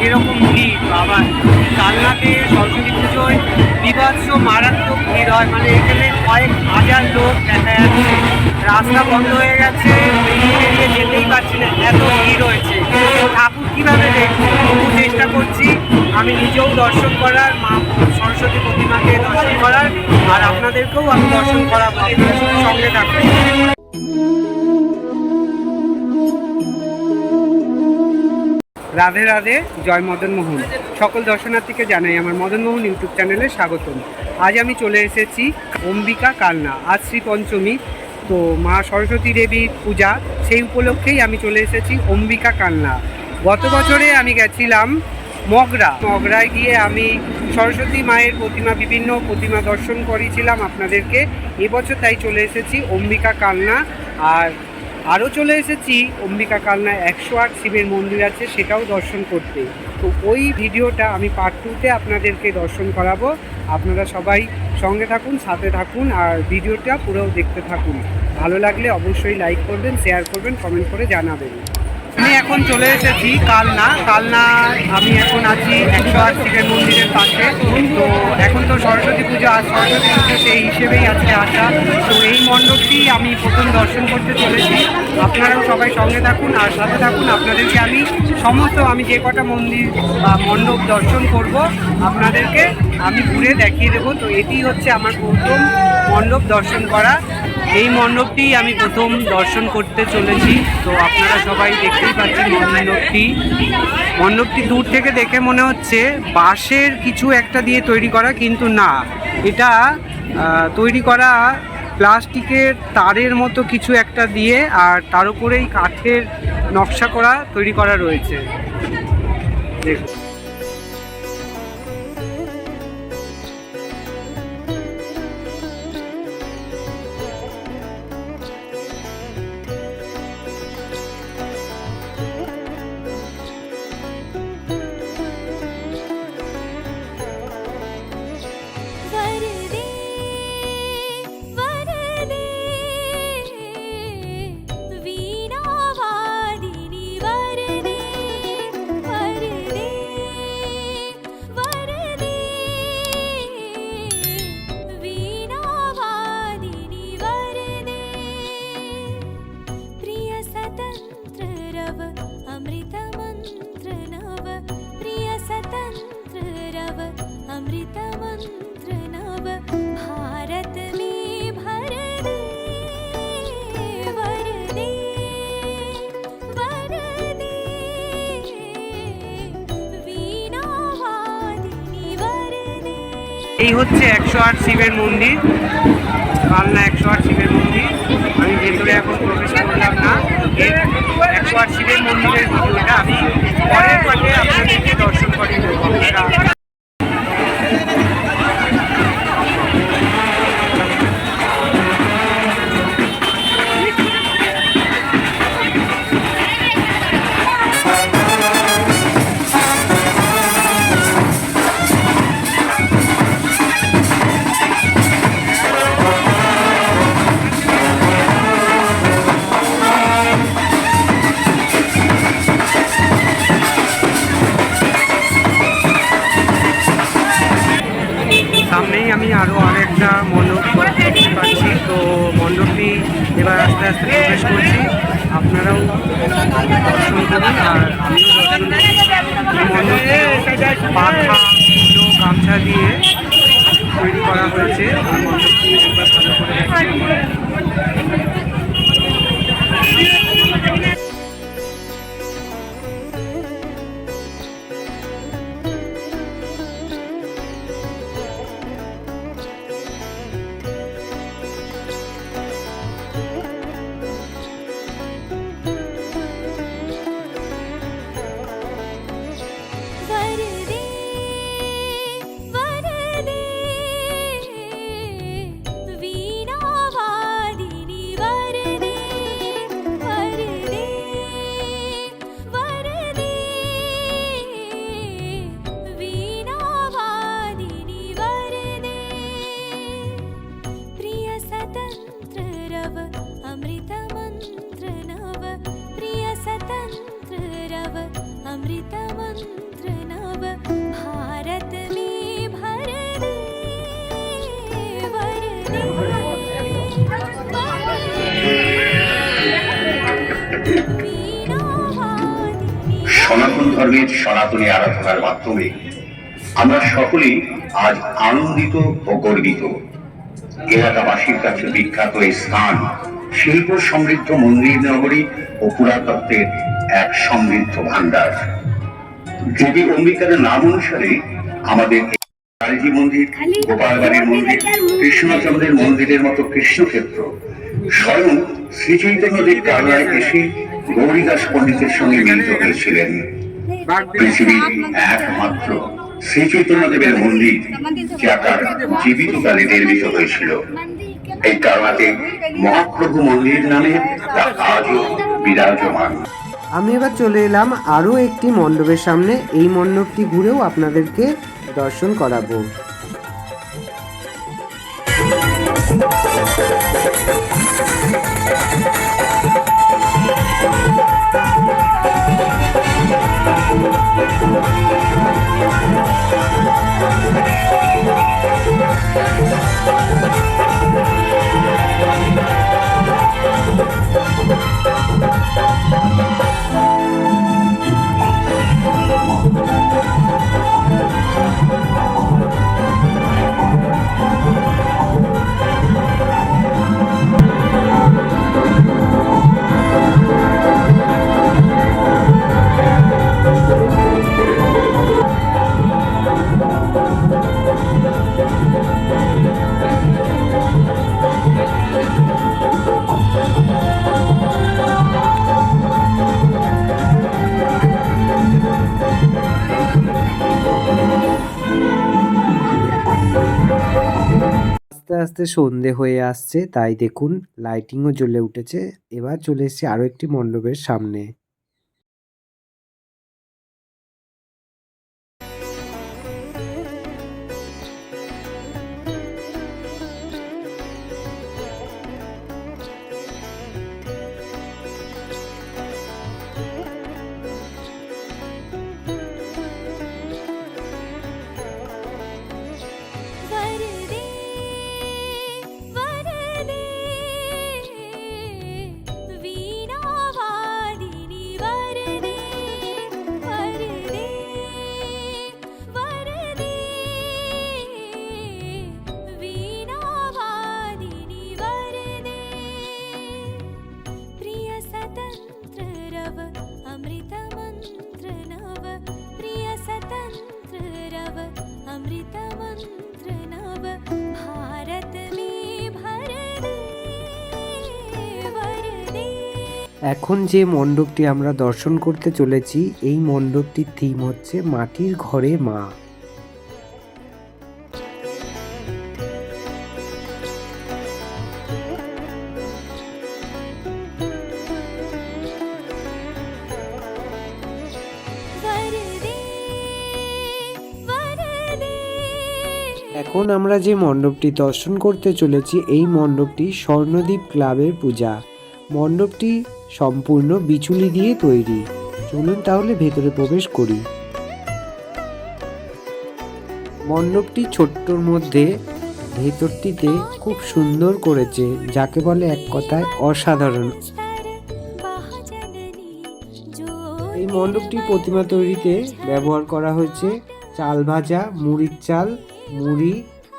যেরকম ভিড়, বাবা। কালনাতে সরস্বতী পুজোয় বিভৎস, মারাত্মক ভিড় হয়। মানে এখানে কয়েক হাজার লোক দেখা যাচ্ছে। রাস্তা বন্ধ হয়ে গেছে যেতেই পারছি না। এত ভিড় হয়েছে। ঠাকুর কীভাবে দেখব চেষ্টা করছি। আমি নিজেও দর্শন করার, মা সরস্বতী প্রতিমাকে দর্শন করার, আর আপনাদেরকেও আমি দর্শন করাবো। সঙ্গে থাকবেন রাধে রাধে, জয় মদন মোহন। সকল দর্শনার্থীকে জানাই আমার মদন মোহন ইউটিউব চ্যানেলে স্বাগতম। আজ আমি চলে এসেছি অম্বিকা কালনা আজ শ্রী পঞ্চমী। তো মা সরস্বতী দেবীর পূজা, সেই উপলক্ষেই আমি চলে এসেছি অম্বিকা কালনা। গত বছরে আমি গেছিলাম মগরা। মগরায় গিয়ে আমি সরস্বতী মায়ের প্রতিমা, বিভিন্ন প্রতিমা দর্শন করেছিলাম আপনাদেরকে। এবছর তাই চলে এসেছি অম্বিকা কালনা। আর আরও চলে এসেছি। অম্বিকা কালনা একশো আট শিবের মন্দির আছে, সেটাও দর্শন করতে। তো ওই ভিডিওটা আমি পার্ট টুতে আপনাদেরকে দর্শন করাবো। আপনারা সবাই সঙ্গে থাকুন, সাথে থাকুন, আর ভিডিওটা পুরো দেখতে থাকুন। ভালো লাগলে অবশ্যই লাইক করবেন শেয়ার করবেন কমেন্ট করে জানাবেন। আমি এখন চলে এসেছি কালনা। কালনা, আমি এখন আছি একশো আট শিবের মন্দিরের পাশে। তো এখন তো সরস্বতী পুজো, আর সরস্বতী পুজো সেই হিসেবেই আজকে আসা। তো এই মণ্ডপটি আমি প্রথম দর্শন করতে চলেছি। আপনারাও সবাই সঙ্গে থাকুন, আর সাথে থাকুন। আপনাদেরকে আমি সমস্ত, আমি যে কটা মন্দির বা মণ্ডপ দর্শন করব, আপনাদেরকে আমি ঘুরে দেখিয়ে দেবো। তো এটি হচ্ছে আমার প্রথম মণ্ডপ দর্শন করা। এই মণ্ডপটি আমি প্রথম দর্শন করতে চলেছি। তো আপনারা সবাই দেখতেই পাচ্ছেন মণ্ডপটি। মণ্ডপটি দূর থেকে দেখে মনে হচ্ছে বাঁশের কিছু একটা দিয়ে তৈরি করা, কিন্তু না। এটা তৈরি করা প্লাস্টিকের তারের মতো কিছু একটা দিয়ে আর তার উপরেই কাঠের নকশা করা তৈরি করা রয়েছে। দেখুন। এই হচ্ছে একশো আট শিবের মন্দির। কালনা একশো আট শিবের মন্দির। আমি ভেতরে এখন প্রবেশ করলাম না। একশো আট শিবের মন্দিরের ভিডিওটা আমি পরের পাঠে আপনাদেরকে দর্শন করিয়ে দেবো। মণ্ডপটি পাখা ফুলো গামছা দিয়ে তৈরি করা হয়েছে। ভালো করে ধর্মের সনাতনী আরাধনার মাধ্যমে আমরা সকলেই আজ আনন্দিত ও গর্বিত। এলাকাবাসীর কাছে বিখ্যাত এই স্থান শিল্প সমৃদ্ধ মন্দির নগরী ও পুরাতত্ত্বের এক সমৃদ্ধ ভান্ডার দেবী অম্বিকার নাম অনুসারে আমাদের কালীজি মন্দির, গোপালবাড়ির মন্দির, কৃষ্ণচন্দ্রের মন্দিরের মতো কৃষ্ণক্ষেত্র, স্বয়ং শ্রী চৈতন্যদেব কারণায় এসে গৌরীদাস পণ্ডিতের সঙ্গে মিলিত হয়েছিলেন। পৃথিবীর একমাত্র শ্রী চৈতন্যদেবের মন্দির, যা তার নির্মিত হয়েছিল। এই মহাপ্রভু মন্দির নামে তা আজও বিরাজমান। আমি এবার চলে এলাম আরও একটি মণ্ডপের সামনে। এই মণ্ডপটি ঘুরেও আপনাদেরকে দর্শন করাবো। আস্তে আস্তে সন্ধে হয়ে আসছে, তাই দেখুন লাইটিংও জ্বলে উঠেছে। এবার চলে এসছি আরও একটি মণ্ডপের সামনে। এখন যে মণ্ডপটি আমরা দর্শন করতে চলেছি, এই মণ্ডপটির থিম হচ্ছে মাটির ঘরে মা। এখন আমরা যে মণ্ডপটি দর্শন করতে চলেছি, এই মণ্ডপটি স্বর্ণদ্বীপ ক্লাবের পূজা। মণ্ডপটি সম্পূর্ণ বিচুলি দিয়ে তৈরি। চলুন তাহলে ভেতরে প্রবেশ করি। মণ্ডপটি ছোট্টর মধ্যে, ভেতরটিতে খুব সুন্দর করেছে, যাকে বলে এক কথায় অসাধারণ। এই মণ্ডপটি প্রতিমা তৈরিতে ব্যবহার করা হয়েছে। চাল ভাজা, মুড়ির চাল, মুড়ি,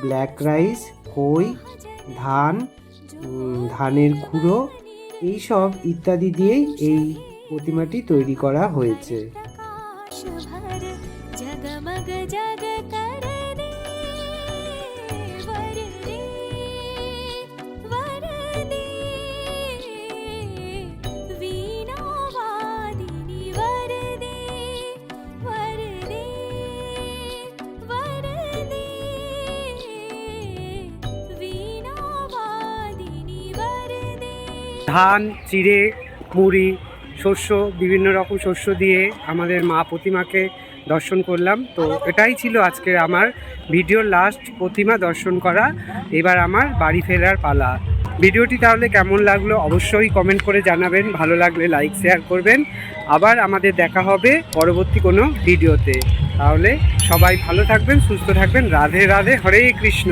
ব্ল্যাক রাইস, খই, ধান ধানের খুঁড়ো এইসব ইত্যাদি দিয়েই এই প্রতিমাটি তৈরি করা হয়েছে। ধান, চিড়ে, মুড়ি, শস্য, বিভিন্ন রকম শস্য দিয়ে আমাদের মা প্রতিমাকে দর্শন করলাম। তো এটাই ছিল আজকে আমার ভিডিওর লাস্ট প্রতিমা দর্শন করা। এবার আমার বাড়ি ফেরার পালা। ভিডিওটি তাহলে কেমন লাগল অবশ্যই কমেন্ট করে জানাবেন। ভালো লাগলে লাইক শেয়ার করবেন। আবার আমাদের দেখা হবে পরবর্তী কোনো ভিডিওতে। তাহলে সবাই ভালো থাকবেন, সুস্থ থাকবেন। রাধে রাধে, হরে কৃষ্ণ।